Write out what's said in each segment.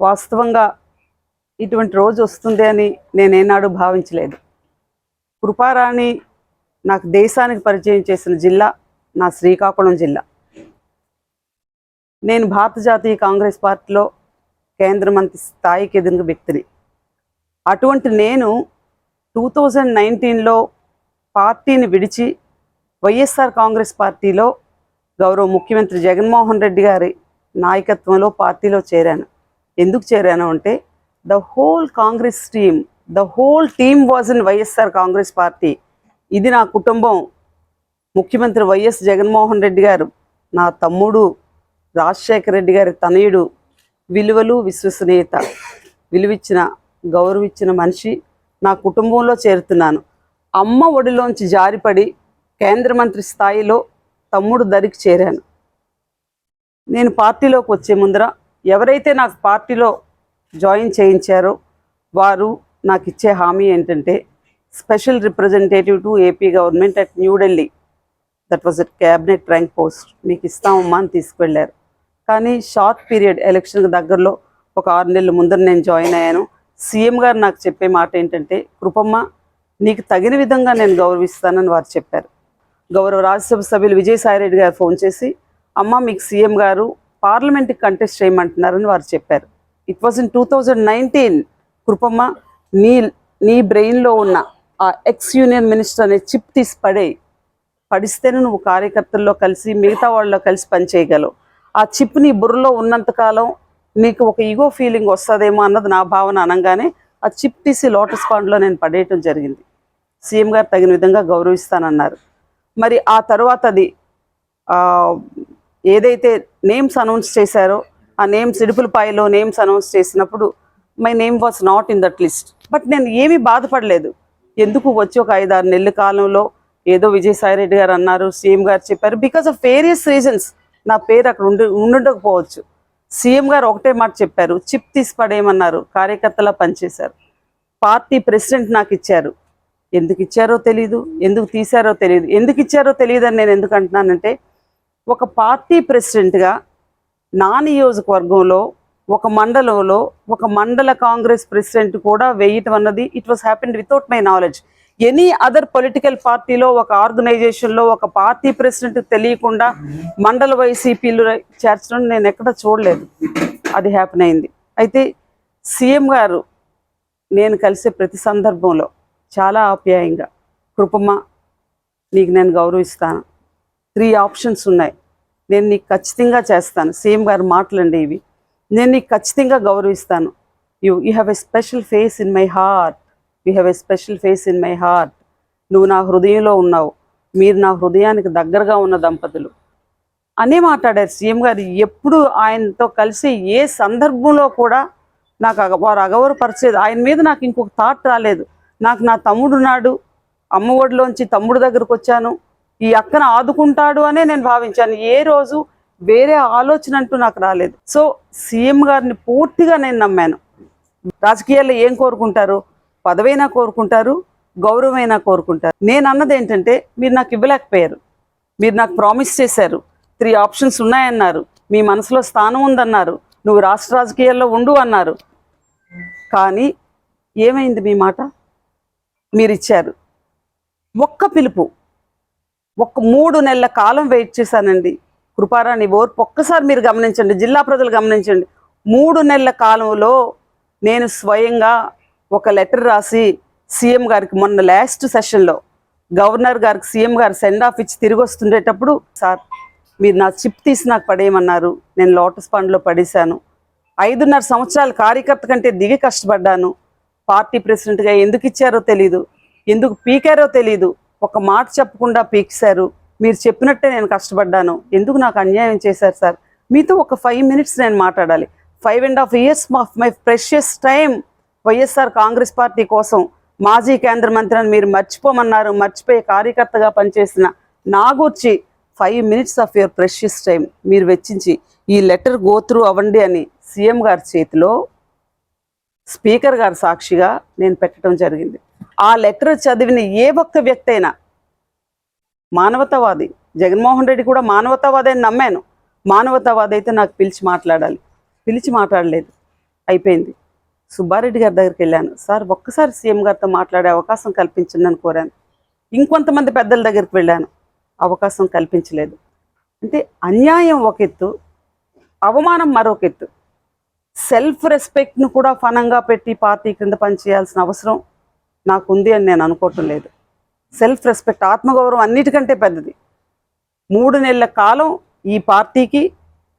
వాస్తవంగా ఇటువంటి రోజు వస్తుంది అని నేనేనాడు భావించలేదు. కృపారాణి నాకు దేశానికి పరిచయం చేసిన జిల్లా నా శ్రీకాకుళం జిల్లా. నేను భారత జాతీయ కాంగ్రెస్ పార్టీలో కేంద్ర మంత్రి స్థాయికి ఎదిగిన వ్యక్తిని. అటువంటి నేను టూ థౌజండ్ నైన్టీన్లో పార్టీని విడిచి వైఎస్ఆర్ కాంగ్రెస్ పార్టీలో గౌరవ ముఖ్యమంత్రి జగన్మోహన్ రెడ్డి గారి నాయకత్వంలో పార్టీలో చేరాను. ఎందుకు చేరాను అంటే the whole Congress team the whole team was in YSR Congress party ఇది నా కుటుంబం. ముఖ్యమంత్రి వైఎస్ జగన్మోహన్ రెడ్డి గారు నా తమ్ముడు రాజశేఖర రెడ్డి గారి తనయుడు విలువలు విశ్వసనీయత విలువిచ్చిన గౌరవిచ్చిన మనిషి నా కుటుంబంలో చేరుతున్నాను. అమ్మ ఒడిలోంచి జారిపడి కేంద్ర మంత్రి స్థాయిలో తమ్ముడు దరికి చేరాను. నేను పార్టీలోకి వచ్చే ముందర ఎవరైతే నాకు పార్టీలో జాయిన్ చేయించారో వారు నాకు ఇచ్చే హామీ ఏంటంటే special representative to AP government at New Delhi that was at cabinet rank post. మీకు ఇస్తామమ్మా అని తీసుకువెళ్ళారు కానీ షార్ట్ పీరియడ్ ఎలక్షన్ దగ్గరలో ఒక ఆరు నెలల ముందర నేను జాయిన్ అయ్యాను. సీఎం గారు నాకు చెప్పే మాట ఏంటంటే కృపమ్మ నీకు తగిన విధంగా నేను గౌరవిస్తానని వారు చెప్పారు. గౌరవ రాజ్యసభ సభ్యులు విజయసాయిరెడ్డి గారు ఫోన్ చేసి అమ్మ మీకు సీఎం గారు పార్లమెంట్కి కంటెస్ట్ చేయమంటున్నారని వారు చెప్పారు. It was in two thousand nineteen Krupamma నీ నీ బ్రెయిన్లో ఉన్న ఆ ఎక్స్ యూనియన్ మినిస్టర్ అనే చిప్ తీసి పడే పడిస్తేనే నువ్వు కార్యకర్తల్లో కలిసి మిగతా వాళ్ళలో కలిసి పనిచేయగలవు ఆ చిప్ నీ బుర్రలో ఉన్నంతకాలం నీకు ఒక ఈగో ఫీలింగ్ వస్తుందేమో అన్నది నా భావన అనగానే ఆ చిప్ తీసి లోటస్ పాండ్లో నేను పడేయటం జరిగింది. సీఎం గారు తగిన విధంగా గౌరవిస్తానన్నారు. మరి ఆ తర్వాత అది ఏదైతే నేమ్స్ అనౌన్స్ చేశారో ఆ నేమ్స్ ఇడుపులపాయలో నేమ్స్ అనౌన్స్ చేసినప్పుడు my name was not in that list but నేను ఏమీ బాధపడలేదు. ఎందుకు వచ్చి ఒక ఐదు ఆరు నెలల కాలంలో ఏదో విజయసాయి రెడ్డి గారు అన్నారు సీఎం గారు చెప్పారు బికాస్ ఆఫ్ వేరియస్ రీజన్స్ నా పేరు అక్కడ ఉండి ఉండకపోవచ్చు. సీఎం గారు ఒకటే మాట చెప్పారు చిప్ తీసి పడేయమన్నారు కార్యకర్తలా పనిచేశారు. పార్టీ ప్రెసిడెంట్ నాకు ఇచ్చారు. ఎందుకు ఇచ్చారో తెలియదు ఎందుకు తీశారో తెలియదు ఎందుకు ఇచ్చారో తెలియదు అని నేను ఎందుకు అంటున్నానంటే ఒక పార్టీ ప్రెసిడెంట్గా నా నియోజకవర్గంలో ఒక మండలంలో ఒక మండల కాంగ్రెస్ ప్రెసిడెంట్ కూడా వేయటం అన్నది it was happen without my knowledge any other political పార్టీలో ఒక ఆర్గనైజేషన్లో ఒక పార్టీ ప్రెసిడెంట్ తెలియకుండా మండల వైసీపీలు చేర్చడం నేను ఎక్కడ చూడలేదు. అది హ్యాపెన్ అయింది. అయితే సీఎం గారు నేను కలిసే ప్రతి సందర్భంలో చాలా ఆప్యాయంగా కృపమ్మ నీకు నేను గౌరవిస్తాను. త్రీ ఆప్షన్స్ ఉన్నాయి. నేను నీకు ఖచ్చితంగా చేస్తాను. సీఎం గారు మాటలండి ఇవి. నేను నీకు ఖచ్చితంగా గౌరవిస్తాను. You you have a special face in my heart you have a special face in my heart నువ్వు నా హృదయంలో ఉన్నావు. మీరు నా హృదయానికి దగ్గరగా ఉన్న దంపతులు. అనే మాట్లాడారు సీఎం గారు. ఎప్పుడు ఆయనతో కలిసి ఏ సందర్భంలో కూడా నాకు అగ- వారు అగౌరవపరచలేదు ఆయన మీద నాకు ఇంకొక థాట్ రాలేదు. నాకు నా తమ్ముడు నాడు అమ్మ ఒడిలోంచి తమ్ముడు దగ్గరకు వచ్చాను. ఈ అక్కను ఆదుకుంటాడు అనే నేను భావించాను. ఏ రోజు వేరే ఆలోచన అంటూ నాకు రాలేదు. సో సీఎం గారిని పూర్తిగా నేను నమ్మాను. రాజకీయాల్లో ఏం కోరుకుంటారు? పదవైనా కోరుకుంటారు గౌరవమైనా కోరుకుంటారు. నేను అన్నది ఏంటంటే మీరు నాకు ఇవ్వలేకపోయారు. మీరు నాకు ప్రామిస్ చేశారు. త్రీ ఆప్షన్స్ ఉన్నాయన్నారు. మీ మనసులో స్థానం ఉందన్నారు. నువ్వు రాష్ట్ర రాజకీయాల్లో ఉండు అన్నారు. కానీ ఏమైంది మీ మాట? మీరు ఇచ్చారు. ఒక్క పిలుపు. ఒక్క మూడు నెలల కాలం వెయిట్ చేశానండి. కృపారాణి ఓర్పు ఒక్కసారి మీరు గమనించండి జిల్లా ప్రజలు గమనించండి. మూడు నెలల కాలంలో నేను స్వయంగా ఒక లెటర్ రాసి సీఎం గారికి మొన్న లాస్ట్ సెషన్లో గవర్నర్ గారికి సీఎం గారు సెండ్ ఆఫ్ ఇచ్చి తిరిగి వస్తుండేటప్పుడు సార్ మీరు నా చిప్ తీసి నాకు పడేయమన్నారు. నేను లోటస్ పండ్లో పడేశాను. ఐదున్నర సంవత్సరాలు కార్యకర్త కంటే దిగి కష్టపడ్డాను. పార్టీ ప్రెసిడెంట్గా ఎందుకు ఇచ్చారో తెలీదు. ఎందుకు పీకారో తెలీదు. ఒక మాట చెప్పకుండా పీక్సారు మీరు చెప్పినట్టే నేను కష్టపడ్డాను. ఎందుకు నాకు అన్యాయం చేశారు సార్? మీతో ఒక ఫైవ్ మినిట్స్ నేను మాట్లాడాలి. Five and half years of my precious time YSR Congress party కోసం మాజీ కేంద్ర మంత్రి అని మీరు మర్చిపోమన్నారు. మర్చిపోయే కార్యకర్తగా పనిచేసిన నా గురించి five minutes of your precious time మీరు వెచ్చించి ఈ లెటర్ గోత్రూ అవ్వండి అని సీఎం గారి చేతిలో స్పీకర్ గారు సాక్షిగా నేను పెట్టడం జరిగింది. ఆ లెటర్ చదివిన ఏ ఒక్క వ్యక్తి అయినా మానవతావాది జగన్మోహన్ రెడ్డి కూడా మానవతావాది అని నమ్మాను. మానవతావాది అయితే నాకు పిలిచి మాట్లాడాలి. పిలిచి మాట్లాడలేదు. అయిపోయింది. సుబ్బారెడ్డి గారి దగ్గరికి వెళ్ళాను. సార్ ఒక్కసారి సీఎం గారితో మాట్లాడే అవకాశం కల్పించండి అని కోరాను. ఇంకొంతమంది పెద్దల దగ్గరికి వెళ్ళాను. అవకాశం కల్పించలేదు. అంటే అన్యాయం ఒక ఎత్తు అవమానం మరొక ఎత్తు. సెల్ఫ్ రెస్పెక్ట్ను కూడా ఫనంగా పెట్టి పార్టీ క్రింద పనిచేయాల్సిన అవసరం నాకు ఉంది అని నేను అనుకోవటం లేదు. సెల్ఫ్ రెస్పెక్ట్ ఆత్మగౌరవం అన్నిటికంటే పెద్దది. మూడు నెలల కాలం ఈ పార్టీకి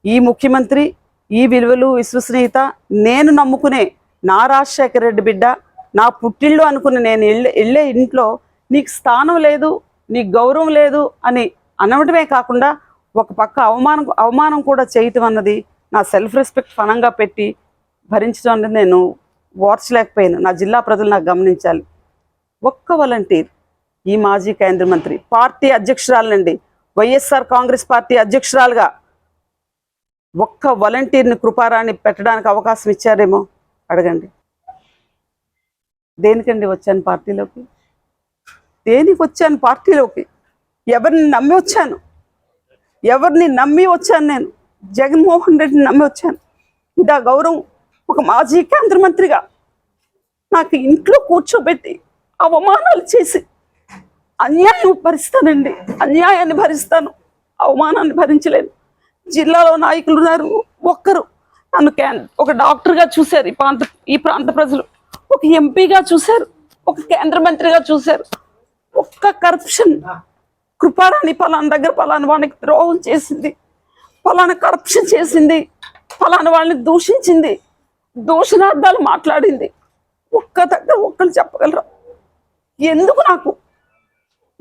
ఈ ముఖ్యమంత్రి ఈ విలువలు విశ్వసనీయత నేను నమ్ముకునే నా రాజశేఖర రెడ్డి బిడ్డ నా పుట్టిళ్ళు అనుకుని నేను వెళ్ళే వెళ్ళే ఇంట్లో నీకు స్థానం లేదు నీకు గౌరవం లేదు అని అనవటమే కాకుండా ఒక పక్క అవమానం అవమానం కూడా చేయటం అన్నది నా సెల్ఫ్ రెస్పెక్ట్ ఫనంగా పెట్టి భరించడం అనేది నేను ఓర్చలేకపోయాను నా జిల్లా ప్రజలు నాకు గమనించాలి. ఒక్క వాలంటీర్ ఈ మాజీ కేంద్ర మంత్రి పార్టీ అధ్యక్షురాలనండి వైఎస్ఆర్ కాంగ్రెస్ పార్టీ అధ్యక్షురాలుగా ఒక్క వాలంటీర్ని కృపారాన్ని పెట్టడానికి అవకాశం ఇచ్చారేమో? అడగండి. దేనికండి వచ్చాను పార్టీలోకి? దేనికి వచ్చాను పార్టీలోకి? ఎవరిని నమ్మి వచ్చాను? ఎవరిని నమ్మి వచ్చాను నేను? జగన్మోహన్ రెడ్డిని నమ్మి వచ్చాను. ఇదా గౌరవం ఒక మాజీ కేంద్ర మంత్రిగా నాకు ఇంట్లో కూర్చోబెట్టి అవమానాలు చేసి అన్యాయం భరిస్తానండి. అన్యాయాన్ని భరిస్తాను. అవమానాన్ని భరించలేను జిల్లాలో నాయకులు ఉన్నారు. ఒక్కరు నన్ను క్యాన్ ఒక డాక్టర్గా చూశారు. ఈ ప్రాంత ఈ ప్రాంత ప్రజలు. ఒక ఎంపీగా చూశారు. ఒక కేంద్ర మంత్రిగా చూశారు. ఒక్క కరప్షన్ కృపారాణి పలానా దగ్గర పలానా వాడికి ద్రోహం చేసింది. పలానా కరప్షన్ చేసింది. పలానా వాళ్ళని దూషించింది. దూషణార్థాలు మాట్లాడింది. ఒక్క దగ్గర ఒక్కరు చెప్పగలరా? ఎందుకు నాకు?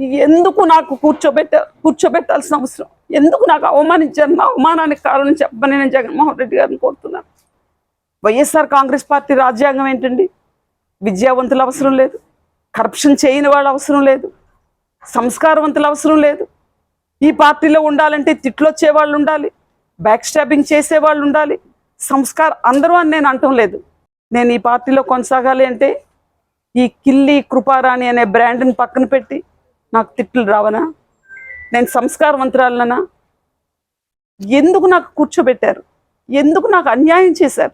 ఎందుకు నాకు కూర్చోబెట్ట కూర్చోబెట్టాల్సిన అవసరం? ఎందుకు నాకు అవమానించారు? నా అవమానానికి కారణం చెప్పని నేను జగన్మోహన్ రెడ్డి గారిని కోరుతున్నాను. వైఎస్ఆర్ కాంగ్రెస్ పార్టీ రాజ్యాంగం ఏంటండి? విద్యావంతులు అవసరం లేదు. కరప్షన్ చేయని వాళ్ళు అవసరం లేదు. సంస్కారవంతులు అవసరం లేదు. ఈ పార్టీలో ఉండాలంటే తిట్లొచ్చే వాళ్ళు ఉండాలి. బ్యాక్ స్టాబింగ్ చేసే వాళ్ళు ఉండాలి. సంస్కారం అందరూ అని నేను అంటం లేదు. నేను ఈ పార్టీలో కొనసాగాలి అంటే ఈ కిల్లి కృపారాణి అనే బ్రాండ్ని పక్కన పెట్టి నాకు తిట్లు రావనా? నేను సంస్కారవంతురాలనా? ఎందుకు నాకు కూర్చోబెట్టారు? ఎందుకు నాకు అన్యాయం చేశారు?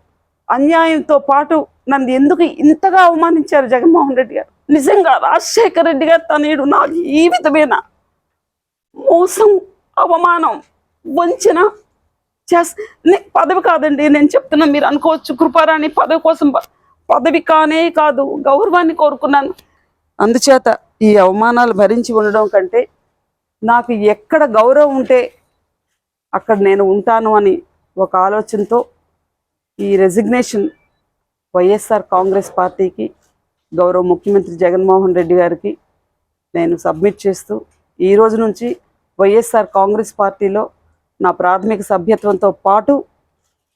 అన్యాయంతో పాటు నన్ను ఎందుకు ఇంతగా అవమానించారు జగన్మోహన్ రెడ్డి గారు? నిజంగా రాజశేఖర రెడ్డి గారు తనేడు నా ఈ విధమైన? మోసం అవమానం వంచన చేస్ నే- పదవి కాదండి నేను చెప్తున్నా మీరు అనుకోవచ్చు కృపారాణి పదవి కోసం పదవి కానే కాదు గౌరవాన్ని కోరుకున్నాను. అందుచేత ఈ అవమానాలు భరించి ఉండడం కంటే నాకు ఎక్కడ గౌరవం ఉంటే అక్కడ నేను ఉంటాను అని ఒక ఆలోచనతో ఈ రెసిగ్నేషన్ వైఎస్ఆర్ కాంగ్రెస్ పార్టీకి గౌరవ ముఖ్యమంత్రి జగన్మోహన్ రెడ్డి గారికి నేను సబ్మిట్ చేస్తూ ఈ రోజు నుంచి వైఎస్ఆర్ కాంగ్రెస్ పార్టీలో నా ప్రాథమిక సభ్యత్వంతో పాటు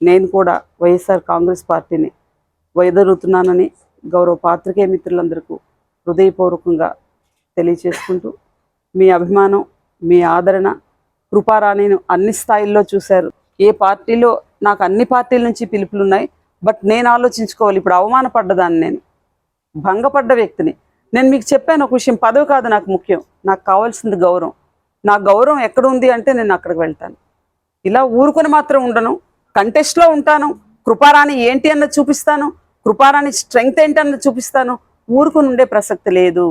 నేను కూడా వైఎస్ఆర్ కాంగ్రెస్ పార్టీని వైదొలుగుతున్నానని గౌరవ పాత్రికేయ మిత్రులందరికీ హృదయపూర్వకంగా తెలియచేసుకుంటూ మీ అభిమానం మీ ఆదరణ కృపారాణిను అన్ని స్థాయిల్లో చూశారు. ఏ పార్టీలో నాకు అన్ని పార్టీల నుంచి పిలుపులు ఉన్నాయి బట్ నేను ఆలోచించుకోవాలి. ఇప్పుడు అవమానపడ్డదాన్ని నేను భంగపడ్డ వ్యక్తిని. నేను మీకు చెప్పాను ఒక విషయం పదవి కాదు నాకు ముఖ్యం నాకు కావాల్సింది గౌరవం. నా గౌరవం ఎక్కడ ఉంది అంటే నేను అక్కడికి వెళ్తాను. ఇలా ఊరుకొని మాత్రం ఉండను కంటెస్ట్లో ఉంటాను కృపారాణి ఏంటి అన్నది చూపిస్తాను కృపారాణి స్ట్రెంగ్త్ ఏంటన్నది చూపిస్తాను. ఊరుకుని ఉండే ప్రసక్తి లేదు.